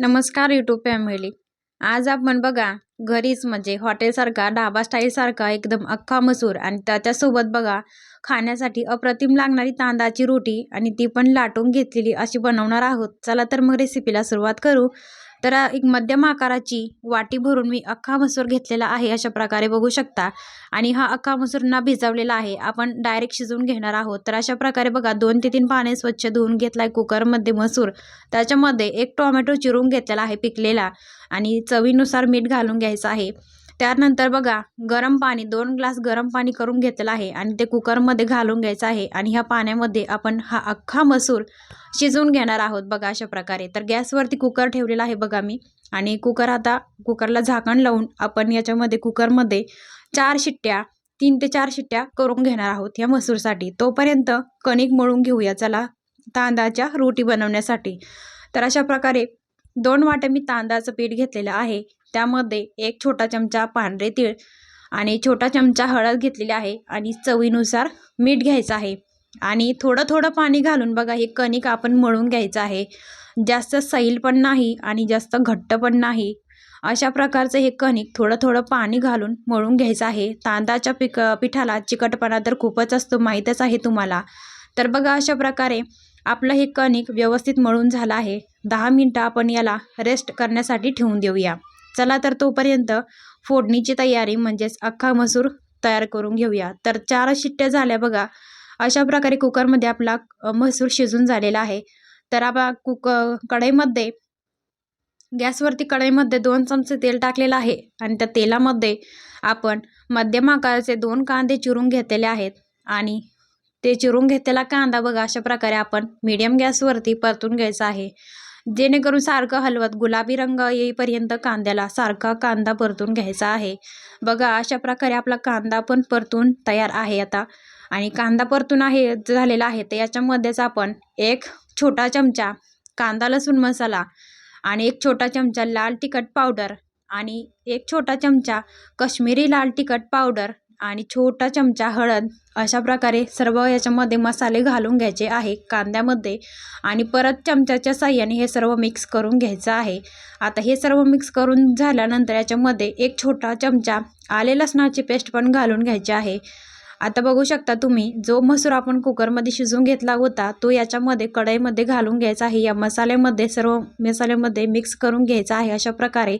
नमस्कार YouTube family आज आपण बघा घरीच म्हणजे हॉटेलसारखा ढाबा स्टाईलसारखा एकदम अख्खा मसूर आणि त्याच्यासोबत बघा खाण्यासाठी अप्रतिम लागणारी तांदळाची रोटी आणि ती पण लाटून घेतलेली अशी बनवणार आहोत. चला तर मग रेसिपीला सुरुवात करू. तर एक मध्यम आकाराची वाटी भरून मी अख्खा मसूर घेतलेला आहे अशा प्रकारे बघू शकता. आणि हा अख्खा मसूर ना भिजवलेला आहे. आपण डायरेक्ट शिजवून घेणार आहोत. तर अशा प्रकारे बघा दोन ते तीन पाने स्वच्छ धुवून घेतलाय कुकरमध्ये मसूर. त्याच्यामध्ये एक टोमॅटो चिरून घेतलेला आहे पिकलेला. आणि चवीनुसार मीठ घालून घ्यायचं आहे. त्यानंतर बघा गरम पाणी दोन ग्लास गरम पाणी करून घेतलेलं आहे आणि ते कुकरमध्ये घालून घ्यायचं आहे आणि ह्या पाण्यामध्ये आपण हा अख्खा मसूर शिजवून घेणार आहोत बघा अशा प्रकारे. तर गॅसवरती कुकर ठेवलेला आहे बघा मी आणि कुकर आता कुकरला झाकण लावून आपण याच्यामध्ये कुकरमध्ये चार शिट्ट्या तीन ते चार शिट्ट्या करून घेणार आहोत या मसूरसाठी. तोपर्यंत कणिक मळून घेऊया. चला तांदळाच्या रोटी बनवण्यासाठी. तर अशा प्रकारे दोन वाट्या मी तांदळाचं पीठ घेतलेलं आहे. त्यामध्ये एक छोटा चमचा पांढरे तीळ आणि छोटा चमचा हळद घेतलेली आहे आणि चवीनुसार मीठ घ्यायचं आहे. आणि थोडं थोडं पाणी घालून बघा हे कणिक आपण मळून घ्यायचं आहे. जास्त सैल पण नाही आणि जास्त घट्ट पण नाही. अशा प्रकारचं हे कणिक थोडं थोडं पाणी घालून मळून घ्यायचं आहे. तांदळाच्या पिक पिठाला चिकटपणा तर खूपच असतो माहीतच आहे तुम्हाला. तर बघा अशा प्रकारे आपलं हे कणिक व्यवस्थित मळून झालं आहे. दहा मिनटं आपण याला रेस्ट करण्यासाठी ठेवून देऊया. चला तर तोपर्यंत फोडणीची तयारी म्हणजेच अख्खा मसूर तयार करून घेऊया. तर चार शिट्ट्या झाल्या बघा. अशा प्रकारे कुकरमध्ये आपला मसूर शिजून झालेला आहे. तर आपण कुक कढईमध्ये गॅसवरती कढईमध्ये दोन चमचे तेल टाकलेलं आहे. आणि त्या तेलामध्ये आपण मध्यम आकाराचे दोन कांदे चिरून घेतलेले आहेत. आणि ते चिरून घेतलेला कांदा बघा अशा प्रकारे आपण मीडियम गॅसवरती परतून घ्यायचा आहे. जेणेकरून सारखं हलवत गुलाबी रंग येईपर्यंत कांद्याला सारखा कांदा परतून घ्यायचा आहे. बघा अशा प्रकारे आपला कांदा पण परतून तयार आहे आता. आणि कांदा परतून आहे झालेला आहे. तर याच्यामध्येच आपण एक छोटा चमचा कांदा लसूण मसाला आणि एक छोटा चमचा लाल तिखट पावडर आणि एक छोटा चमचा कश्मीरी लाल तिखट पावडर आणि छोटा चमचा हळद अशा प्रकारे सर्व याच्यामध्ये मसाले घालून घ्यायचे आहे कांद्यामध्ये. आणि परत चमच्याच्या साह्याने हे सर्व मिक्स करून घ्यायचं आहे. आता हे सर्व मिक्स करून झाल्यानंतर याच्यामध्ये एक छोटा चमचा आले लसणाची पेस्ट पण घालून घ्यायची आहे. आता बघू शकता तुम्ही जो मसूर आपण कुकरमध्ये शिजवून घेतला होता तो याच्यामध्ये कढईमध्ये घालून घ्यायचा आहे. या मसाल्यामध्ये सर्व मसाल्यामध्ये मिक्स करून घ्यायचा आहे अशा प्रकारे.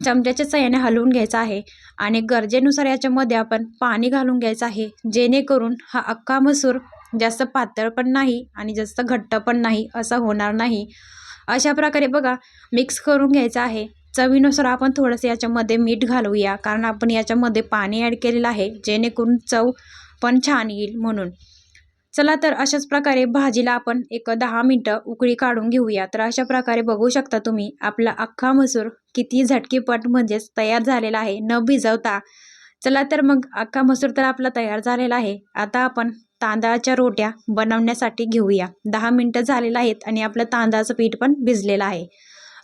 चमच्याच्या सहाय्याने हलवून घ्यायचा आहे आणि गरजेनुसार याच्यामध्ये आपण पाणी घालून घ्यायचं आहे. जेणेकरून हा अख्खा मसूर जास्त पातळ पण नाही आणि जास्त घट्ट पण नाही असं होणार नाही. अशा प्रकारे बघा मिक्स करून घ्यायचं आहे. चवीनुसार आपण थोडंसं याच्यामध्ये मीठ घालूया कारण आपण याच्यामध्ये पाणी ॲड केलेलं आहे जेणेकरून चव पण छान येईल म्हणून. चला तर अशाच प्रकारे भाजीला आपण एक दहा मिनटं उकळी काढून घेऊया. तर अशा प्रकारे बघू शकता तुम्ही आपला अख्खा मसूर किती झटकीपट म्हणजेच तयार झालेला आहे न भिजवता. चला तर मग अख्खा मसूर तर आपला तयार झालेला आहे. आता आपण तांदळाच्या रोट्या बनवण्यासाठी घेऊया. दहा मिनटं झालेलं आहेत आणि आपलं तांदळाचं पीठ पण भिजलेलं आहे.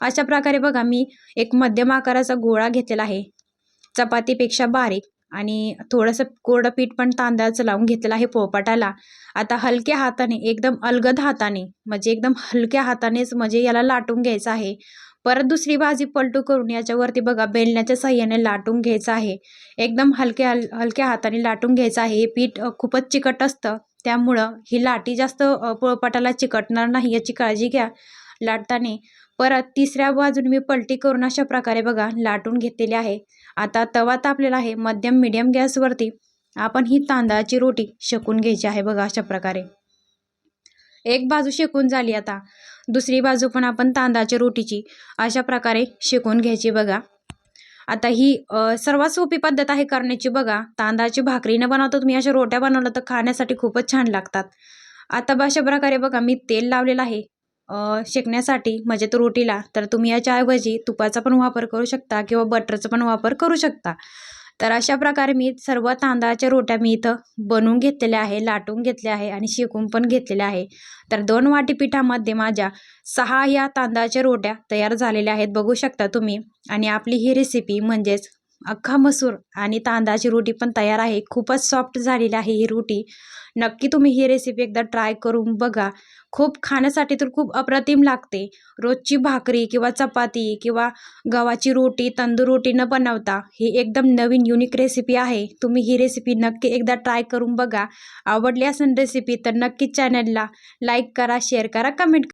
अशा प्रकारे बघा मी एक मध्यम आकाराचा गोळा घेतलेला आहे. चपातीपेक्षा बारीक आणि थोडंसं कोरडं पीठ पण तांदळाचं लावून घेतलेलं आहे पोळपाटाला. आता हलक्या हाताने एकदम अलगद हाताने म्हणजे एकदम हलक्या हातानेच म्हणजे याला लाटून घ्यायचं आहे. परत दुसरी भाजी पलटू करून याच्यावरती बघा बेलण्याच्या साह्याने लाटून घ्यायचं आहे. एकदम हलक्या हल हलक्या हाताने लाटून घ्यायचं आहे. हे पीठ खूपच चिकट असतं. त्यामुळं ही लाटी जास्त पोळपाटाला चिकटणार नाही याची काळजी घ्या लाटताना. परत तिसऱ्या बाजून मी पलटी करून अशा प्रकारे बघा लाटून घेतलेली आहे. आता तवा तापलेला आहे. मध्यम मीडियम गॅसवरती आपण ही तांदळाची रोटी शेकून घ्यायची आहे बघा अशा प्रकारे. एक बाजू शेकून झाली आता. दुसरी बाजू पण आपण तांदळाच्या रोटीची अशा प्रकारे शेकून घ्यायची बघा. आता ही सर्वात सोपी पद्धत आहे करण्याची बघा. तांदळाची भाकरीनं बनवतो तुम्ही अशा रोट्या बनवलं तर खाण्यासाठी खूपच छान लागतात. आता ब- अशा प्रकारे बघा मी तेल लावलेलं आहे. शेकण्यासाठी म्हणजे तो रोटीला तर तुम्ही याच्याऐवजी तुपाचा पण वापर करू शकता किंवा बटरचा पण वापर करू शकता. तर अशा प्रकारे मी सर्व तांदळाच्या रोट्या मी इथं बनवून घेतलेल्या आहे लाटून घेतल्या आहे आणि शेकून पण घेतलेल्या आहे. तर दोन वाटी पिठामध्ये माझ्या सहा या तांदळाच्या रोट्या तयार झालेल्या आहेत बघू शकता तुम्ही. आणि आपली ही रेसिपी म्हणजेच अख्खा मसूर आणि तांदळाची रोटी पण तयार आहे. खूपच सॉफ्ट झालेली आहे ही रोटी. नक्की तुम्ही ही रेसिपी एकदा ट्राय करून बघा. खूप खाण्यासाठी तर खूप अप्रतिम लागते. रोजची भाकरी किंवा चपाती किंवा गव्हाची रोटी तंदूर रोटी न बनवता ही एकदम नवीन युनिक रेसिपी आहे. तुम्ही ही रेसिपी नक्की एकदा ट्राय करून बघा. आवडली असेल रेसिपी तर नक्कीच चॅनलला लाईक करा शेअर करा कमेंट